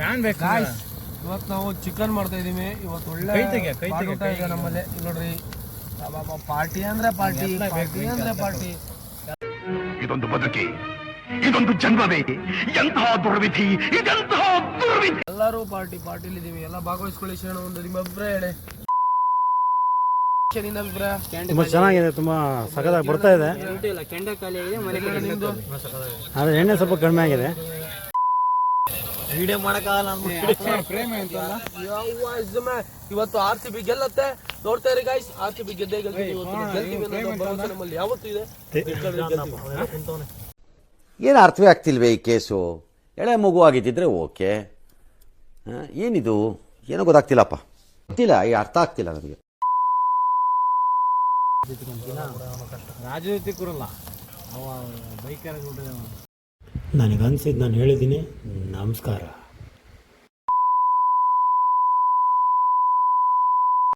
Fan ಬೇಕು guys ಇವತ್ತು ನಾವು ಚಿಕನ್ ಮಾಡ್ತಾ ಇದೀವಿ. ಇವತ್ತು ಒಳ್ಳೆ ಕೈ ತೆಗೆ, ಕೈ ತೆಗೆ, ಊಟ ಇದೆ ನಮ್ಮಲ್ಲಿ. ಇಲ್ಲಿ ನೋಡ್ರಿ ಪಾರ್ಟಿ ಅಂದ್ರೆ ಪಾರ್ಟಿ ಪಾರ್ಟಿ ಅಂದ್ರೆ ಪಾರ್ಟಿ. ಇದೊಂದು ಬದುಕಿ ಇದೊಂದು ಜನ್ಮವೇ ಎಂತಹ ದುರ್ವಿಧಿ ಇದೆಂತಹ ದುರ್ವಿಧಿ. ಎಲ್ಲರೂ ಪಾರ್ಟಿ ಪಾರ್ಟಿಲಿ ಇದೀವಿ. ಎಲ್ಲ ಭಾಗವಹಿಸ್ಕೊಳ್ಳಿ ಶರಣ ಒಂದು ನಿಮ್ಮ ಅಭಿಪ್ರಾಯ ಹೇಳಿ. ನಿನ್ನ ಅಭಿಪ್ರಾಯ? ತುಂಬ ಚೆನ್ನಾಗಿದೆ ತುಂಬಾ ಸಖತ್ತಾಗಿ ಬರ್ತಾ ಇದೆ. ನಿಮ್ದು ಆದ್ರೆ ಎಣ್ಣೆ ಸ್ವಲ್ಪ ಕಡಿಮೆ ಆಗಿದೆ. ಯವ್ವ, ಇಸ್ಮೆ. ಇವತ್ತು ಆರ್ ಸಿ ಬಿ ಗೆಲ್ಲತ್ತೆ. ನೋಡ್ತಾ ಇರಿ ಗಾಯ್ಸ್ ಆರ್ ಸಿ ಬಿ ಗೆದ್ದೇ ಗೆಲ್ತೀವಿ ನಮ್ಮಲ್ಲಿ ಯಾವತ್ತೂ ಇದೆ. ಏನು ಅರ್ಥವೇ ಆಗ್ತಿಲ್ವೇ ಈ ಕೇಸು? ಎಳೆ ಮಗು ಆಗಿದ್ದಿದ್ರೆ ಓಕೆ. ಏನಿದು? ಏನೋ ಗೊತ್ತಾಗ್ತಿಲ್ಲಪ್ಪ. ಗೊತ್ತಿಲ್ಲ ಈ ಅರ್ಥ ಆಗ್ತಿಲ್ಲ ನನಗೆ. ರಾಜ ಜೊತೆ ಕೂರಲ್ಲ. ಅವ ಬೈಕರ್ ನನಗನ್ಸಿದ್ದು ನಾನು ಹೇಳಿದ್ದೀನಿ ನಮಸ್ಕಾರ.